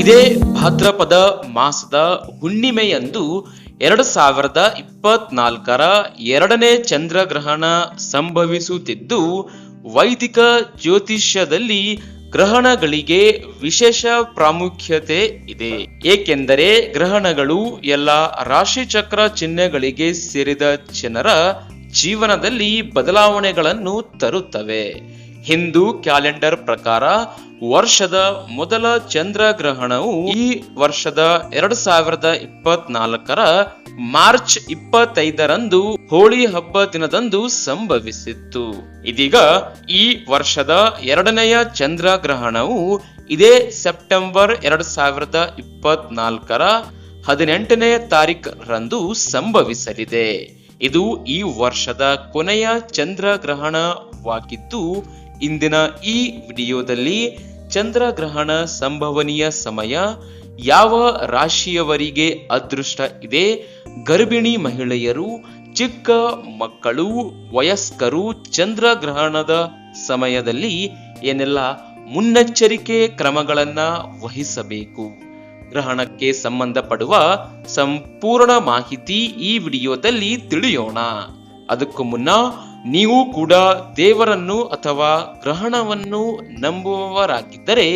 ಇದೇ ಭಾದ್ರಪದ ಮಾಸದ ಹುಣ್ಣಿಮೆಯಂದು ಎರಡು ಸಾವಿರದ ಇಪ್ಪತ್ನಾಲ್ಕರ ಎರಡನೇ ಚಂದ್ರಗ್ರಹಣ ಸಂಭವಿಸುತ್ತಿದ್ದು, ವೈದಿಕ ಜ್ಯೋತಿಷ್ಯದಲ್ಲಿ ಗ್ರಹಣಗಳಿಗೆ ವಿಶೇಷ ಪ್ರಾಮುಖ್ಯತೆ ಇದೆ. ಏಕೆಂದರೆ ಗ್ರಹಣಗಳು ಎಲ್ಲ ರಾಶಿಚಕ್ರ ಚಿಹ್ನೆಗಳಿಗೆ ಸೇರಿದ ಜನರ ಜೀವನದಲ್ಲಿ ಬದಲಾವಣೆಗಳನ್ನು ತರುತ್ತವೆ. ಹಿಂದೂ ಕ್ಯಾಲೆಂಡರ್ ಪ್ರಕಾರ ವರ್ಷದ ಮೊದಲ ಚಂದ್ರಗ್ರಹಣವು ಈ ವರ್ಷದ ಎರಡು ಸಾವಿರದ ಇಪ್ಪತ್ನಾಲ್ಕರ ಮಾರ್ಚ್ ಇಪ್ಪತ್ತೈದರಂದು ಹೋಳಿ ಹಬ್ಬ ದಿನದಂದು ಸಂಭವಿಸಿತ್ತು. ಇದೀಗ ಈ ವರ್ಷದ ಎರಡನೆಯ ಚಂದ್ರಗ್ರಹಣವು ಇದೇ ಸೆಪ್ಟೆಂಬರ್ ಎರಡು ಸಾವಿರದ ಇಪ್ಪತ್ನಾಲ್ಕರ ಹದಿನೆಂಟನೇ ತಾರೀಖರಂದು ಸಂಭವಿಸಲಿದೆ. ಇದು ಈ ವರ್ಷದ ಕೊನೆಯ ಚಂದ್ರಗ್ರಹಣವಾಗಿದ್ದು, ಇಂದಿನ ಈ ವಿಡಿಯೋದಲ್ಲಿ ಚಂದ್ರಗ್ರಹಣ ಸಂಭವನೀಯ ಸಮಯ ಯಾವ ರಾಶಿಯವರಿಗೆ ಅದೃಷ್ಟ ಇದೆ? ಗರ್ಭಿಣಿ ಮಹಿಳೆಯರು, ಚಿಕ್ಕ ಮಕ್ಕಳು, ವಯಸ್ಕರು ಚಂದ್ರಗ್ರಹಣದ ಸಮಯದಲ್ಲಿ ಏನೆಲ್ಲ ಮುನ್ನೆಚ್ಚರಿಕೆ ಕ್ರಮಗಳನ್ನು ವಹಿಸಬೇಕು? ಗ್ರಹಣಕ್ಕೆ ಸಂಬಂಧಪಡುವ ಸಂಪೂರ್ಣ ಮಾಹಿತಿ ಈ ವಿಡಿಯೋದಲ್ಲಿ ತಿಳಿಯೋಣ. ಅದಕ್ಕೂ ಮುನ್ನ ನೀವು ಕೂಡ ದೇವರನ್ನು ಅಥವಾ ಗ್ರಹಣವನ್ನು ನಂಬುವವರಾಗಿದ್ದರೆ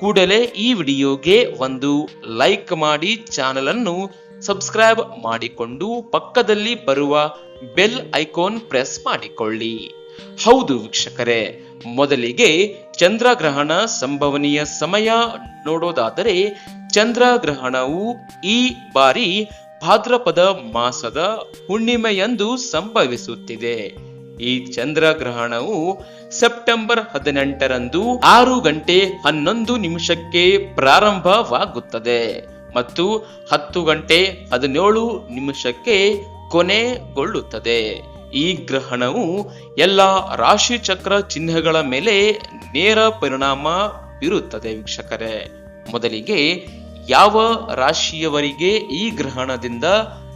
ಕೂಡಲೇ ಈ ವಿಡಿಯೋಗೆ ಒಂದು ಲೈಕ್ ಮಾಡಿ ಚಾನೆಲ್ ಅನ್ನು ಸಬ್ಸ್ಕ್ರೈಬ್ ಮಾಡಿಕೊಂಡು ಪಕ್ಕದಲ್ಲಿ ಬರುವ ಬೆಲ್ ಐಕಾನ್ ಪ್ರೆಸ್ ಮಾಡಿಕೊಳ್ಳಿ. ಹೌದು ವೀಕ್ಷಕರೇ, ಮೊದಲಿಗೆ ಚಂದ್ರಗ್ರಹಣ ಸಂಭವನೀಯ ಸಮಯ ನೋಡೋದಾದರೆ ಚಂದ್ರಗ್ರಹಣವು ಈ ಬಾರಿ ಭಾದ್ರಪದ ಮಾಸದ ಹುಣ್ಣಿಮೆಯಂದು ಸಂಭವಿಸುತ್ತಿದೆ. ಈ ಚಂದ್ರಗ್ರಹಣವು ಸೆಪ್ಟೆಂಬರ್ ಹದಿನೆಂಟರಂದು ಆರು ಗಂಟೆ ಹನ್ನೊಂದು ನಿಮಿಷಕ್ಕೆ ಪ್ರಾರಂಭವಾಗುತ್ತದೆ ಮತ್ತು ಹತ್ತು ಗಂಟೆ ಹದಿನೇಳು ನಿಮಿಷಕ್ಕೆ ಕೊನೆಗೊಳ್ಳುತ್ತದೆ. ಈ ಗ್ರಹಣವು ಎಲ್ಲ ರಾಶಿ ಚಕ್ರ ಚಿಹ್ನೆಗಳ ಮೇಲೆ ನೇರ ಪರಿಣಾಮ ಬೀರುತ್ತದೆ ವೀಕ್ಷಕರೇ. ಮೊದಲಿಗೆ ಯಾವ ರಾಶಿಯವರಿಗೆ ಈ ಗ್ರಹಣದಿಂದ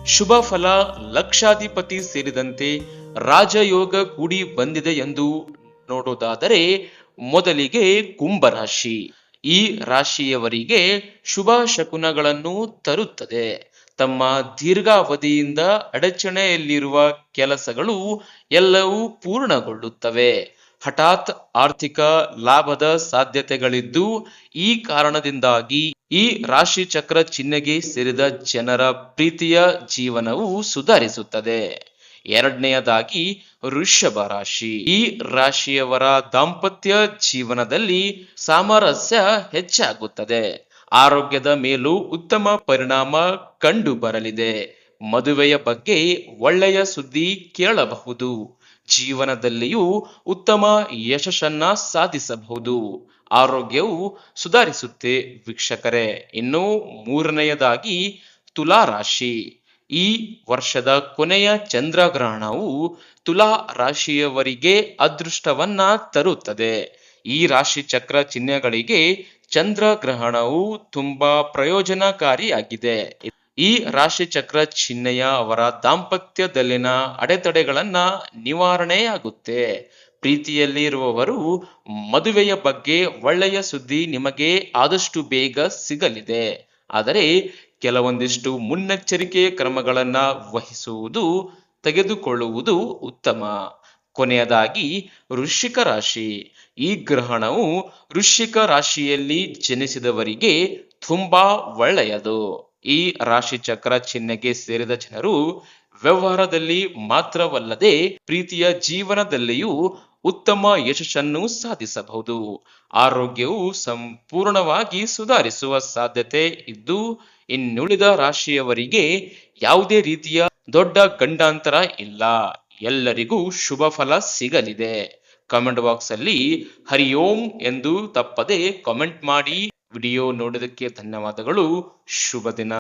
ಶುಭ ಫಲ ಲಕ್ಷಾಧಿಪತಿ ಸೇರಿದಂತೆ ರಾಜಯೋಗ ಕೂಡಿ ಬಂದಿದೆ ಎಂದು ನೋಡೋದಾದರೆ ಮೊದಲಿಗೆ ಕುಂಭರಾಶಿ ಈ ರಾಶಿಯವರಿಗೆ ಶುಭ ಶಕುನಗಳನ್ನು ತರುತ್ತದೆ. ತಮ್ಮ ದೀರ್ಘಾವಧಿಯಿಂದ ಅಡಚಣೆಯಲ್ಲಿರುವ ಕೆಲಸಗಳು ಎಲ್ಲವೂ ಪೂರ್ಣಗೊಳ್ಳುತ್ತವೆ. ಹಠಾತ್ ಆರ್ಥಿಕ ಲಾಭದ ಸಾಧ್ಯತೆಗಳಿದ್ದು ಈ ಕಾರಣದಿಂದಾಗಿ ಈ ರಾಶಿ ಚಕ್ರ ಚಿಹ್ನೆಗೆ ಸೇರಿದ ಜನರ ಪ್ರೀತಿಯ ಜೀವನವು ಸುಧಾರಿಸುತ್ತದೆ. ಎರಡನೆಯದಾಗಿ ವೃಷಭ ರಾಶಿ. ಈ ರಾಶಿಯವರ ದಾಂಪತ್ಯ ಜೀವನದಲ್ಲಿ ಸಾಮರಸ್ಯ ಹೆಚ್ಚಾಗುತ್ತದೆ. ಆರೋಗ್ಯದ ಮೇಲೂ ಉತ್ತಮ ಪರಿಣಾಮ ಕಂಡು ಬರಲಿದೆ ಮದುವೆಯ ಬಗ್ಗೆ ಒಳ್ಳೆಯ ಸುದ್ದಿ ಕೇಳಬಹುದು. ಜೀವನದಲ್ಲಿಯೂ ಉತ್ತಮ ಯಶಸ್ಸನ್ನ ಸಾಧಿಸಬಹುದು. ಆರೋಗ್ಯವು ಸುಧಾರಿಸುತ್ತೆ. ವೀಕ್ಷಕರೇ, ಇನ್ನು ಮೂರನೆಯದಾಗಿ ತುಲಾ ರಾಶಿ. ಈ ವರ್ಷದ ಕೊನೆಯ ಚಂದ್ರಗ್ರಹಣವು ತುಲಾ ರಾಶಿಯವರಿಗೆ ಅದೃಷ್ಟವನ್ನ ತರುತ್ತದೆ. ಈ ರಾಶಿ ಚಕ್ರ ಚಿಹ್ನೆಗಳಿಗೆ ಚಂದ್ರಗ್ರಹಣವು ತುಂಬಾ ಪ್ರಯೋಜನಕಾರಿಯಾಗಿದೆ. ಈ ರಾಶಿ ಚಕ್ರ ಚಿಹ್ನೆಯ ಅವರ ದಾಂಪತ್ಯದಲ್ಲಿನ ಅಡೆತಡೆಗಳನ್ನ ನಿವಾರಣೆಯಾಗುತ್ತೆ. ಪ್ರೀತಿಯಲ್ಲಿ ಇರುವವರು, ಮದುವೆಯ ಬಗ್ಗೆ ಒಳ್ಳೆಯ ಸುದ್ದಿ ನಿಮಗೆ ಆದಷ್ಟು ಬೇಗ ಸಿಗಲಿದೆ. ಆದರೆ ಕೆಲವೊಂದಿಷ್ಟು ಮುನ್ನೆಚ್ಚರಿಕೆ ಕ್ರಮಗಳನ್ನ ವಹಿಸುವುದು, ತೆಗೆದುಕೊಳ್ಳುವುದು ಉತ್ತಮ. ಕೊನೆಯದಾಗಿ, ವೃಶ್ಚಿಕ ರಾಶಿ. ಈ ಗ್ರಹಣವು ವೃಶ್ಚಿಕ ರಾಶಿಯಲ್ಲಿ ಜನಿಸಿದವರಿಗೆ ತುಂಬಾ ಒಳ್ಳೆಯದು. ಈ ರಾಶಿ ಚಕ್ರ ಚಿಹ್ನೆಗೆ ಸೇರಿದ ಜನರು ವ್ಯವಹಾರದಲ್ಲಿ ಮಾತ್ರವಲ್ಲದೆ ಪ್ರೀತಿಯ ಜೀವನದಲ್ಲಿಯೂ ಉತ್ತಮ ಯಶಸ್ಸನ್ನು ಸಾಧಿಸಬಹುದು. ಆರೋಗ್ಯವು ಸಂಪೂರ್ಣವಾಗಿ ಸುಧಾರಿಸುವ ಸಾಧ್ಯತೆ ಇದ್ದು, ಇನ್ನುಳಿದ ರಾಶಿಯವರಿಗೆ ಯಾವುದೇ ರೀತಿಯ ದೊಡ್ಡ ಗಂಡಾಂತರ ಇಲ್ಲ. ಎಲ್ಲರಿಗೂ ಶುಭ ಫಲ ಸಿಗಲಿದೆ. ಕಮೆಂಟ್ ಬಾಕ್ಸ್ ಅಲ್ಲಿ ಹರಿ ಓಂ ಎಂದು ತಪ್ಪದೆ ಕಾಮೆಂಟ್ ಮಾಡಿ. ವಿಡಿಯೋ ನೋಡಿದಕ್ಕೆ ಧನ್ಯವಾದಗಳು. ಶುಭ ದಿನ.